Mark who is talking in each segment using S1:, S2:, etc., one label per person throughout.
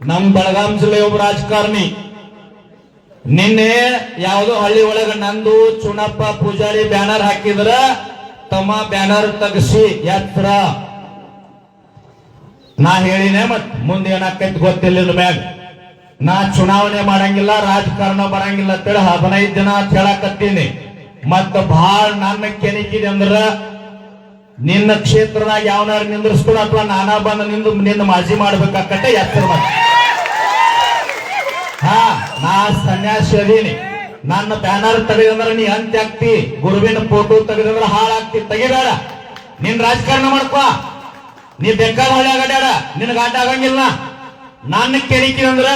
S1: ನಮ್ ಬೆಳಗಾಂ ಜಿಲ್ಲೆಯ ಒಬ್ಬ ರಾಜಕಾರಣಿ. ನಿನ್ನೆ ಯಾವುದೋ ಹಳ್ಳಿ ಒಳಗ ನಂದು ಚುನಪ್ಪ ಪೂಜಾರಿ ಬ್ಯಾನರ್ ಹಾಕಿದ್ರ, ತಮ್ಮ ಬ್ಯಾನರ್ ತಗಸಿ ಎತ್ತರ. ನಾ ಹೇಳಿನೇ ಮತ್ ಮುಂದೆ ಏನಾಕೈತಿ ಗೊತ್ತಿಲ್ಲ ಮ್ಯಾಗ. ನಾ ಚುನಾವಣೆ ಮಾಡಂಗಿಲ್ಲ, ರಾಜಕಾರಣ ಬರಂಗಿಲ್ಲ ಅಂತೇಳಿ ಹದಿನೈದು ದಿನ ಅಂತ ಹೇಳಕತ್ತೀನಿ. ಮತ್ತ ಬಹಳ ನನ್ನ ಕೆನಿಕಿದೆ ಅಂದ್ರ, ನಿನ್ನ ಕ್ಷೇತ್ರದಾಗ ಯಾವನಾರು ನಿಂದ್ರಸ್ಕೊಂಡು ಅಥವಾ ನಾನಾ ಬಂದ ನಿಂದು ನಿನ್ನ ಮಾಜಿ ಮಾಡ್ಬೇಕಾಕಟ್ಟೆ ಎತ್ತರ ಹಾ, ನಾ ಸನ್ಯಾಸಿ ಅದೀನಿ. ನನ್ನ ಬ್ಯಾನರ್ ತೆಗೆದಂದ್ರ ನೀ ಅಂತ್ಯ ಆಗ್ತಿ ಗುರುವಿನ ಫೋಟೋ ತೆಗೆದಂದ್ರ ಹಾಳಾಗ್ತಿ ತೆಗಿಬೇಡ. ನಿನ್ ರಾಜಕಾರಣ ಮಾಡ್ಕೋ. ನೀ ಬೇಕಾದ ಹೊಳೆ ಅಡ್ಯಾಡ ನಿನಗೆ ಆಟ ಆಗಂಗಿಲ್ಲ. ನನ್ನ ಕೆಣಿಕೆ ಅಂದ್ರ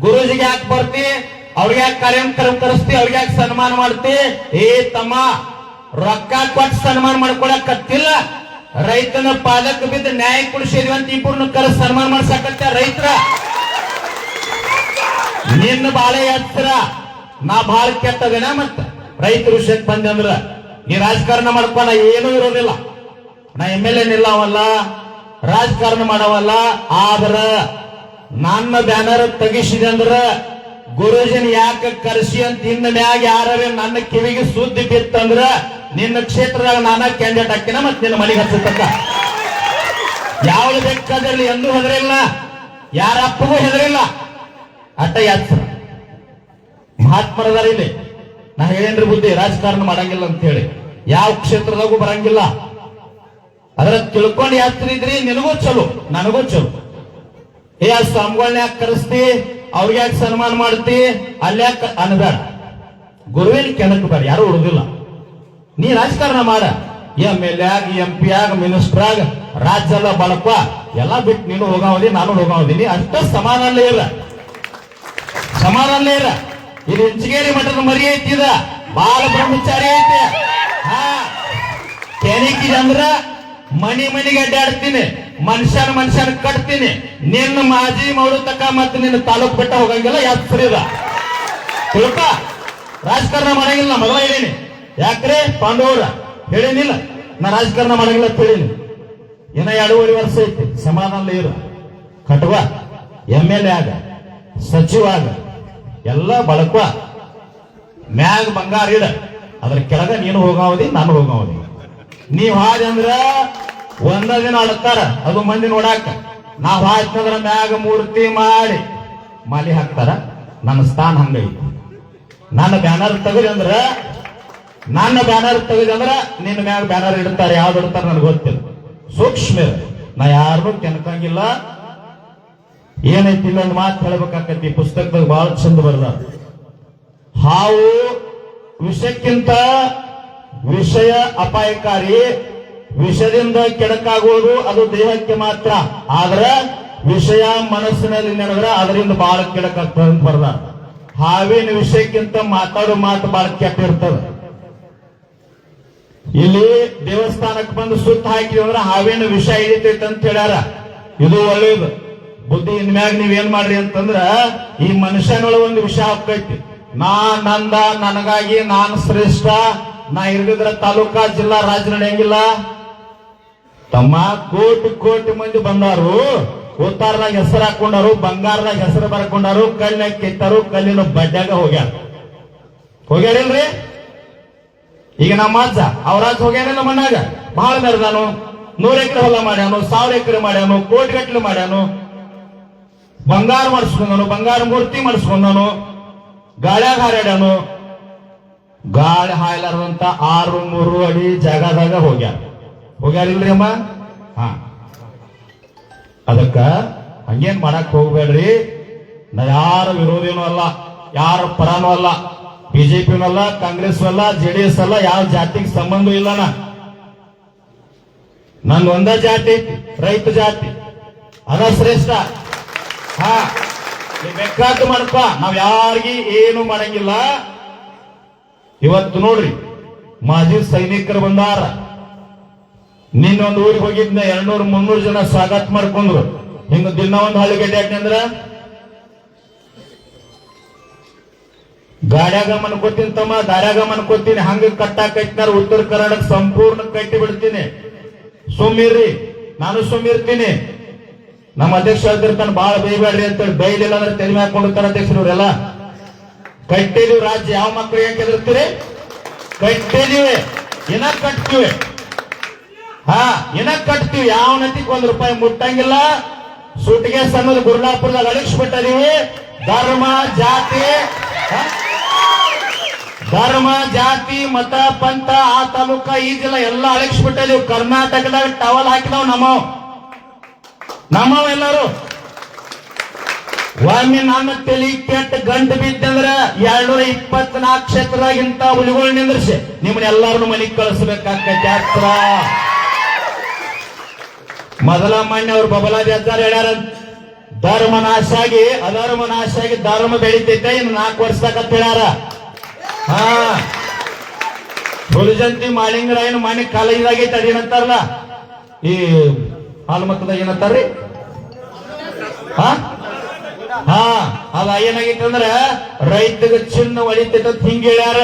S1: ಗುರುಜಿಗೆ ಯಾಕೆ ಬರ್ತಿ? ಅವ್ರಿಗೆ ಯಾಕೆ ಕಾರ್ಯಕ್ರಮ ಕರೆಸ್ತಿ ಅವ್ರಿಗೆ ಯಾಕೆ ಸನ್ಮಾನ ಮಾಡ್ತಿ? ಏ ತಮ್ಮ, ರೊಕ್ಕ ಕೊಟ್ಟು ಸನ್ಮಾನ ಮಾಡ್ಕೊಳಕತ್ತಿಲ್ಲ. ರೈತನ ಪಾದಕ್ಕೆ ಬಿದ್ದ ನ್ಯಾಯ ಕೊಡಿಸಿದ್ವಿ ಅಂತ ಇಬ್ಬರನ್ನ ಕರೆಸ್ ಸನ್ಮಾನ ಮಾಡ್ಸಕತ್ತ ರೈತರ. ನಿನ್ನ ಬಾಳೆ ಹತ್ತಿರ ನಾ ಬಾಳ ಕೆಟ್ಟದೇನ ಮತ್ತ? ರೈತರ ವಿಷಯಕ್ಕೆ ಬಂದೆ ಅಂದ್ರ, ನೀ ರಾಜಕಾರಣ ಮಾಡ್ಕೊ ಏನೂ ಇರೋದಿಲ್ಲ. ನಾ ಎಂ ಎಲ್ ಎ ನಿಲ್ಲವಲ್ಲ, ರಾಜಕಾರಣ ಮಾಡವಲ್ಲ, ಆದ್ರ ನನ್ನ ಬ್ಯಾನರ್ ತೆಗಿಸಿದೆ ಅಂದ್ರ, ಗುರುಜನ್ ಯಾಕೆ ಕರೆಸಿ ಅಂತ ಇನ್ನ ಮ್ಯಾಗ ಯಾರೇ ನನ್ನ ಕಿವಿಗೆ ಸುದ್ದಿ ಬಿತ್ತಂದ್ರ ನಿನ್ನ ಕ್ಷೇತ್ರದಾಗ ನಾನ ಕ್ಯಾಂಡಿಡೇಟ್ ಹಾಕಿನ ಮತ್ತೆ ನಿನ್ನ ಮನೆಗೆ ಹಚ್ಚತಕ್ಕ ಯಾವ್ದು ಬೇಕಾದ್ರಲ್ಲಿ ಎಂದೂ ಹೆದರಿಲ್ಲ. ಯಾರ ಅಪ್ಪಗೂ ಹೆದರಿಲ್ಲ. ಅಟ್ಟ ಯಾತ್ಸರ ಮಹಾತ್ಮರದಾರ ಇಲ್ಲಿ ನಾ ಹೇಳೇನ್ರಿ ಬುದ್ಧಿ, ರಾಜಕಾರಣ ಮಾಡಂಗಿಲ್ಲ ಅಂತ ಹೇಳಿ. ಯಾವ ಕ್ಷೇತ್ರದಾಗೂ ಬರಂಗಿಲ್ಲ. ಅದ್ರ ತಿಳ್ಕೊಂಡು ಯಾತ್ರಿ ಇದ್ರಿ, ನಿನಗೂ ಚಲೋ, ನನಗೂ ಚಲೋ. ಏ, ಆ ಸ್ವಾಮಿಗಳನ್ನ ಯಾಕೆ ಕರೆಸ್ತಿ? ಅವ್ರಿಗೆ ಯಾಕೆ ಸನ್ಮಾನ ಮಾಡ್ತಿ? ಅಲ್ಯಾಕೆ ಅನ್ಬೇಡ ಗುರುವಿನ ಕೆಣಕ್ ಬೇಡ, ಯಾರು ಉಳಿದಿಲ್ಲ. ನೀ ರಾಜಕಾರಣ ಮಾಡ. ಎಂ ಎಲ್ ಆಗ ಎಂ ಪಿ ಆಗ ಮಿನಿಸ್ಟರ್ ಆಗ, ರಾಜ್ಯ ಎಲ್ಲ ಎಲ್ಲ ಬಿಟ್ಟು ನೀನು ಹೋಗಾವದಿ ನಾನು ಹೋಗಾವದಿನಿ ಸಮಾನ ಅಲ್ಲೇ ಇಲ್ಲ ಸಮಾನಲ್ಲೇ ಇಲ್ಲ ಇದು ಇಂಚಗೇರಿ ಮಠದ ಮರಿ ಐತಿ ಇದ. ಬಾಲ ಬ್ರಹ್ಮಚಾರಿ ಐತಿ. ಹಾ. ಅಂದ್ರ ಮನಿ ಮನಿಗೆ ಅಡ್ಡಾಡ್ತೀನಿ. ಮನುಷ್ಯನ ಮನುಷ್ಯನ ಕಟ್ತೀನಿ. ನಿನ್ನ ಮಾಜಿ ಮೌಳು ತಕ ಮತ್ತೆ ನಿನ್ನ ತಾಲೂಕ್ ಬೆಟ್ಟ ಹೋಗಂಗಿಲ್ಲ ಯಾತ್ರಿದ ತಿಳ್ಕ. ರಾಜಕಾರಣ ಮಾಡಂಗಿಲ್ಲ, ನಾ ಮೊದಲ ಹೇಳೀನಿ ಯಾಕ್ರೆ? ಪಾಂಡವರ. ಹೇಳಿನಿಲ್ಲ. ನಾ ರಾಜಕಾರಣ ಮಾಡಂಗಿಲ್ಲ ಅಂತ ಹೇಳಿನಿ. ಇನ್ನ ಎರಡೂವರೆ ವರ್ಷ ಐತಿ. ಸಮಾಧಾನ ಇರು. ಕಟುವ. ಎಂ ಎಲ್ ಎ ಆಗ. ಸಚಿವ ಆಗ. ಎಲ್ಲ ಬಳಕುವ. ಮ್ಯಾಗ ಬಂಗಾರ ಇಡ, ಅದ್ರ ಕೆಳಗ ನೀನು ಹೋಗಾವದಿ, ನಾನು ಹೋಗಾವದಿ. ನೀವ್ ಹಾದಿ ಅಂದ್ರ ಒಂದ ದಿನ ಅಳತಾರ, ಅದು ಮಂದಿ ನೋಡಾಕ. ನಾವ್ ಹಾಯ್ತಂದ್ರ ಮ್ಯಾಗ ಮೂರ್ತಿ ಮಾಡಿ ಮಾಲಿ ಹಾಕ್ತಾರ, ನನ್ನ ಸ್ಥಾನ ಹಂಗೈತಿ ನನ್ನ ಬ್ಯಾನರ್ ತೆಗದಿ ಅಂದ್ರ, ನನ್ನ ಬ್ಯಾನರ್ ತೆಗದಿ ಅಂದ್ರ ನಿನ್ನ ಮ್ಯಾಗ ಬ್ಯಾನರ್ ಇಡ್ತಾರೆ, ಯಾವ್ದು ಇಡ್ತಾರ ನನಗೆ ಗೊತ್ತಿಲ್ಲ. ಸೂಕ್ಷ್ಮ. ನಾ ಯಾರನ್ನೂ ಕೆಣಕಂಗಿಲ್ಲ. ಏನೈತಿ ಇಲ್ಲೊಂದು ಮಾತು ಹೇಳ್ಬೇಕಾಕತಿ ಪುಸ್ತಕದಾಗ ಬಹಳ ಚಂದ ಬರ್ದ. ಹಾವು ವಿಷಕ್ಕಿಂತ ವಿಷಯ ಅಪಾಯಕಾರಿ, ವಿಷದಿಂದ ಕೆಡಕಾಗುವುದು ಅದು ದೇಹಕ್ಕೆ ಮಾತ್ರ. ಆದ್ರ ವಿಷಯ ಮನಸ್ಸಿನಲ್ಲಿ ನಡೆದ್ರೆ ಅದರಿಂದ ಬಹಳ ಕೆಡಕಾಗ್ತದೆ ಅಂತ ಬರ್ದ. ಹಾವಿನ ವಿಷಯಕ್ಕಿಂತ ಮಾತಾಡೋ ಮಾತು ಬಹಳ ಕೆಟ್ಟ ಇರ್ತದೆ. ಇಲ್ಲಿ ದೇವಸ್ಥಾನಕ್ಕೆ ಬಂದು ಸುತ್ತ ಹಾಕಿ ಅಂದ್ರೆ ಹಾವಿನ ವಿಷಯ ಹಿಡಿತೈತೆ ಅಂತ ಹೇಳ್ಯಾರ. ಇದು ಒಳ್ಳೇದು. ಬುದ್ಧಿ ಇನ್ಮ್ಯಾಗ ನೀವೇನ್ ಮಾಡ್ರಿ ಅಂತಂದ್ರ, ಈ ಮನುಷ್ಯನೊಳಗ ಒಂದು ವಿಷ ಆಗ್ತೈತಿ. ನಾ ನಂದ, ನನಗಾಗಿ ನಾನು ಶ್ರೇಷ್ಠ, ನಾ ಇರ್ದಿದ್ರ ತಾಲೂಕಾ ಜಿಲ್ಲಾ ರಾಜ್ಯ ನಡೆಯಂಗಿಲ್ಲ. ತಮ್ಮ ಕೋಟಿ ಕೋಟಿ ಮಂದಿ ಬಂದಾರು ಉತ್ತಾರದಾಗ ಹೆಸರು ಹಾಕೊಂಡಾರು, ಬಂಗಾರದಾಗ ಹೆಸರು ಬರ್ಕೊಂಡಾರು, ಕಲ್ಲಿನಾಗ ಕೆತ್ತಾರು, ಕಲ್ಲಿನ ಬಡ್ಡ್ಯಾಗ ಹೋಗ್ಯಾರ. ಹೋಗ್ಯಾರಿಲ್ರಿ ಈಗ ನಮ್ಮ ಅಜ್ಜ ಅವ್ರಾಜ್ ನಮ್ಮ ಮಣ್ಣಾಗ ಬಹಳ ಮೆರೆದಾನು ನೂರ ಎಕರೆ ಹೊಲ ಮಾಡ್ಯಾನು, ಸಾವಿರ ಎಕರೆ ಮಾಡ್ಯಾನು, ಕೋಟಿ ಗಟ್ಟಲೆ ಮಾಡ್ಯಾನು. ಬಂಗಾರ ಮಾಡಿಸ್ಕೊಂಡನು ಬಂಗಾರ ಮೂರ್ತಿ ಮಾಡಿಸ್ಕೊಂಡನು ಗಾಳ್ಯಾಗ ಹಾರಾಡ್ಯಾನು ಗಾಳಿ ಹಾಯ್ಲಾರ್ದಂತ ಆರು ಮೂರು ಅಡಿ ಜಾಗದಾಗ ಹೋಗ್ಯಾರ. ಹೋಗ್ಯಾರಿಲ್ರಿ ಅಮ್ಮ? ಹಾ. ಅದಕ್ಕ ಹಂಗೇನ್ ಮಾಡಕ್ ಹೋಗ್ಬೇಡ್ರಿ. ನಾ ಯಾರ ವಿರೋಧಿನೂ ಅಲ್ಲ, ಯಾರ ಪರನೂ ಅಲ್ಲ. ಬಿಜೆಪಿನೂ ಅಲ್ಲ ಕಾಂಗ್ರೆಸ್ ಅಲ್ಲ ಜೆ ಡಿ ಎಸ್ ಅಲ್ಲ ಯಾವ ಜಾತಿಗೆ ಸಂಬಂಧ ಇಲ್ಲ ನಾ ನಂದು ಒಂದ ಜಾತಿ, ರೈತ ಜಾತಿ, ಅದ ಶ್ರೇಷ್ಠ. ಹಾ. ಮಾಡ್ಕೊ. ನಾವ್ ಯಾರಿಗಿ ಏನು ಮಾಡಂಗಿಲ್ಲ. ಇವತ್ತು ನೋಡ್ರಿ, ಮಾಜಿ ಸೈನಿಕರು ಬಂದಾರ. ನಿನ್ನೊಂದು ಊರಿಗೆ ಹೋಗಿದ್ನ, ಎರಡ್ನೂರು ಮುನ್ನೂರು ಜನ ಸ್ವಾಗತ ಮಾಡ್ಕೊಂಡ್ರು. ಹಿಂಗ ದಿನ ಒಂದು ಹಳ್ಳಿ ಗಡ್ಡೆ ಯಾಕಂದ್ರ ಗಾಡ್ಯಾಗ ಮನ್ಕೋತೀನಿ ತಮ್ಮ ದಾರ್ಯಾಗ ಮನ್ಕೋತೀನಿ ಹಂಗ ಕಟ್ಟಾಕೈತಿನಾರ ಉತ್ತರ ಕರ್ನಾಟಕ ಸಂಪೂರ್ಣ ಕಟ್ಟಿ ಬಿಡ್ತೀನಿ. ಸುಮ್ಮಿರ್ರಿ ನಾನು ಸುಮ್ಮಿರ್ತೀನಿ ನಮ್ಮ ಅಧ್ಯಕ್ಷ ಹೇಳ್ತಿರ್ತಾನೆ, ಬಾಳ ಬೈಬೇಡ್ರಿ ಅಂತೇಳಿ ಬೈಲಿಲ್ಲ ಅಂದ್ರೆ ತೆಲಿಮೆ ಹಾಕೊಂಡಿರ್ತಾರೆ ಅಧ್ಯಕ್ಷರು ಇವರೆಲ್ಲ ಕಟ್ಟಿದೀವಿ ರಾಜ್ಯ ಯಾವ ಮಕ್ಕಳು ಹೆಂಗ್ ಹೆದರ್ತೀರಿ ಕಟ್ಟಿದೀವಿ, ಇನ್ನ ಕಟ್ತೀವಿ. ಹಾ, ಇನ್ನ ಕಟ್ತೀವಿ, ಯಾವ ನತಿಗೆ ಒಂದ್ ರೂಪಾಯಿ ಮುಟ್ಟಂಗಿಲ್ಲ. ಸುಟ್ಟಿಗೆ ಸಣ್ಣದ ಗುರುನಾಪುರದಾಗ ಅಳಿಸ್ಬಿಟ್ಟಿದೀವಿ. ಧರ್ಮ, ಜಾತಿ ಧರ್ಮ, ಜಾತಿ, ಮತ, ಪಂಥ, ಆ ತಾಲೂಕ, ಈ ಜಿಲ್ಲಾ ಎಲ್ಲ ಅಳಿಸ್ಬಿಟ್ಟಿದೀವಿ. ಕರ್ನಾಟಕದಾಗ ಟವಲ್ ಹಾಕಿದವ್ ನಮ್ಮವ್. ನಮ್ಮವ್ ಎಲ್ಲರೂ ಒಮ್ಮೆ ನನ್ನ ತಲಿ ಕೆಟ್ಟ ಗಂಟು ಬಿದ್ದಂದ್ರ ಎರಡ್ನೂರ ಇಪ್ಪತ್ನಾಲ್ಕು ಕ್ಷೇತ್ರದಾಗಿಂತ ಹುಲಿಗಳು ನಿಂದ್ರಿಸಿ. ನಿಮ್ಮನ್ನೆಲ್ಲರನ್ನು ಮನೆಗೆ ಕಳಿಸ್ಬೇಕಾಗ್ತೈತೆ ಜಾತ್ರ ಮೊದಲ ಮಣ್ಣೆ ಅವ್ರು ಬಬಲಾದಿ ಅಜ್ಜಾರ್ ಹೇಳ್ಯಾರ ಧರ್ಮ ನಾಶ ಆಗಿ, ಅಧರ್ಮ ನಾಶ ಆಗಿ ಧರ್ಮ ಬೆಳಿತೈತೆ, ಇನ್ನು ನಾಲ್ಕು ವರ್ಷದಾಗ ಹೇಳ್ಯಾರ ಹಾ. ಹುಲಿಜಂತಿ ಮಾಳಿಂಗರಾಯನ ಮನೆ ಕಾಲೇಜಾಗೈತೆ ಅದೇನಂತಾರಲ್ಲ? ಈ ಹಾಲ್ಮತ್ತದಾಗ ಏನಂತಾರ್ರಿ? ಹಾ? ಹಾ ಅದ ಏನಾಗಿತ್ತಂದ್ರ ರೈತಗ ಚಿನ್ನ ಹೊಡಿತೈತ ಹಿಂಗ ಹೇಳ್ಯಾರ.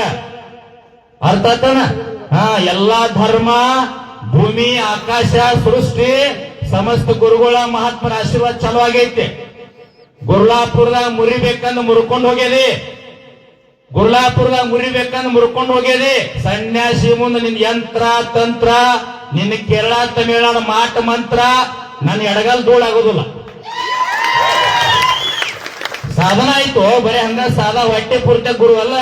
S1: ಅರ್ಥ ಆತನ? ಹಾ, ಎಲ್ಲಾ ಧರ್ಮ, ಭೂಮಿ, ಆಕಾಶ, ಸೃಷ್ಟಿ, ಸಮಸ್ತ ಗುರುಗಳ ಮಹಾತ್ಮರ ಆಶೀರ್ವಾದ ಚಲೋ ಆಗೈತೆ. ಗುರ್ಲಾಪುರದಾಗ ಮುರಿಬೇಕಂದ್ ಮುರ್ಕೊಂಡು ಹೋಗ್ಯದಿ. ಗುರ್ಲಾಪುರದಾಗ ಮುರಿಬೇಕಂದ್ ಮುರ್ಕೊಂಡು ಹೋಗ್ಯದಿ. ಸನ್ಯಾಸಿ ಮುಂದೆ ನಿನ್ ಯಂತ್ರ, ತಂತ್ರ ನಿನ್ನ ಕೇರಳ ತಮಿಳ್ನಾಡು ಮಾಟ ಮಂತ್ರ ನನ್ನ ಎಡಗಲ್ ಧೂಳು ಆಗೋದಿಲ್ಲ. ಸಾಧನ ಆಯ್ತು, ಬರೀ ಹಂಗ ಸಾದಾ ಹೊಟ್ಟೆ ಪೂರ್ತಿ ಗುರು ಅಲ್ಲ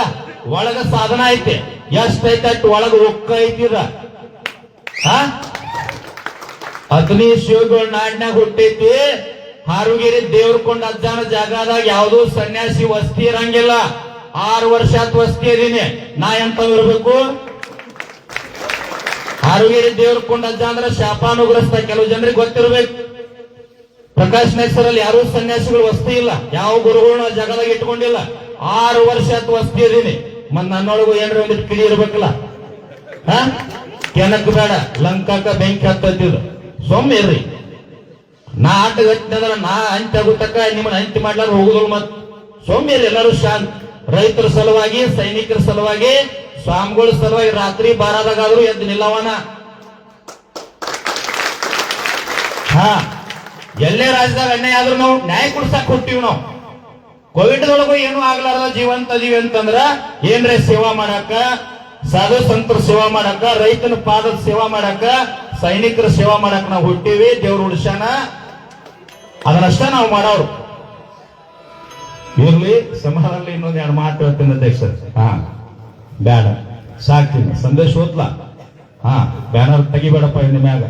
S1: ಒಳಗ ಸಾಧನ ಐತೆ. ಎಷ್ಟೈತೆ ಅಷ್ಟು ಒಳಗ ಒಕ್ಕ ಐತಿದ ಅಗ್ನಿ ಶಿವಗಳ ನಾಡಿನಾಗ ಹುಟ್ಟೈತಿ, ಹಾರುಗಿರಿ ದೇವ್ರಕೊಂಡ ಅಜ್ಜಾನ ಜಾಗದಾಗ ಯಾವ್ದು ಸನ್ಯಾಸಿ ವಸ್ತಿ ಇರಂಗಿಲ್ಲ. ಆರು ವರ್ಷ ವಸ್ತಿ ಇದೀನಿ ನಾ ಎಂತ ಇರ್ಬೇಕು? ಹಾರುಗಿರಿ ಕೊಂಡ ಅಜ್ಜ ಅಂದ್ರೆ ಶಾಪಾನುಗ್ರಸ್ತ ಕೆಲವು ಜನರಿಗೆ ಗೊತ್ತಿರಬೇಕು. ಪ್ರಕಾಶ್ ಅಲ್ಲಿ ಯಾರೂ ಸನ್ಯಾಸಿಗಳು ವಸ್ತಿ ಇಲ್ಲ. ಯಾವ ಗುರುಗಳನ್ನ ಜಗದಾಗ ಇಟ್ಕೊಂಡಿಲ್ಲ. ಆರು ವರ್ಷ ಆತ್ ವಸ್ತಿ ಇದೀನಿ ಮತ್ ನನ್ನೊಳಗು ಏನ್ರ ಒಂದಿಟ್ಟು ಕಿಡಿ ಇರ್ಬೇಕಲ್ಲ. ಕೆನಕ್ ಬೇಡ. ಲಂಕಾಕ ಬೆಂಕಿ ಹತ್ತಿದ್ರು ಸೊಮ್ಮೆ ಇರ್ರಿ. ನಾ ಆಟ ಗಟ್ಟಿನಂದ್ರ ನಾ ಅಂತ್ಯ ಆಗುತ್ತಕ್ಕ, ನಿಮ್ಮನ್ನ ಅಂತ್ಯ ಮಾಡ್ಲಾರ ಹೋಗುದಿಲ್ಲ ಮತ್. ಸೊಮ್ಮೆ ಇರ್ರಿ ಎಲ್ಲರೂ ಶಾಂತ. ರೈತರ ಸಲುವಾಗಿ, ಸೈನಿಕರ ಸಲುವಾಗಿ ಸ್ವಾಮಿಗಳ ಸಲುವಾಗಿ ರಾತ್ರಿ ಬಾರದಾಗಾದ್ರೂ ಎದ್ದು ನಿಲ್ಲವನ ಹಾ, ಎಲ್ಲೇ ರಾಜ್ಯದಾಗ ಎಣ್ಣೆ ಆದ್ರೂ ನಾವು ನ್ಯಾಯ ಕೊಡ್ಸಕ್ ಕೊಟ್ಟಿವಿ ನಾವು. ಕೋವಿಡ್ ಒಳಗೂ ಏನು ಆಗ್ಲಾರ್ದ ಜೀವಂತ ಅದೀವಿ ಅಂತಂದ್ರ ಏನ್ರೆ ಸೇವಾ ಮಾಡಾಕ ಸಾಧು ಸಂತರ ಸೇವಾ ಮಾಡಾಕ ರೈತನ ಪಾದದ ಸೇವಾ ಮಾಡಾಕ ಸೈನಿಕರ ಸೇವಾ ಮಾಡಾಕ ನಾವು ಹುಟ್ಟಿವಿ ದೇವ್ರ ಉಳಿಸ್ಯಾನ ಅದನ್ನಷ್ಟ ನಾವು ಮಾಡೋರು. ಇರ್ಲಿ ಸಮಾಜದಲ್ಲಿ ಇನ್ನೊಂದು ಎರಡು ಮಾತು ಹೇಳ್ತೀನಿ ಅಧ್ಯಕ್ಷ ಹಾ. ಬೇಡ ಸಾಕ್ತೀನಿ. ಸಂದೇಶ ಓದ್ಲಾ? ಹಾ ಬ್ಯಾನರ್ ತೆಗಿಬೇಡಪ್ಪ ಇನ್ನು ಮ್ಯಾಗ.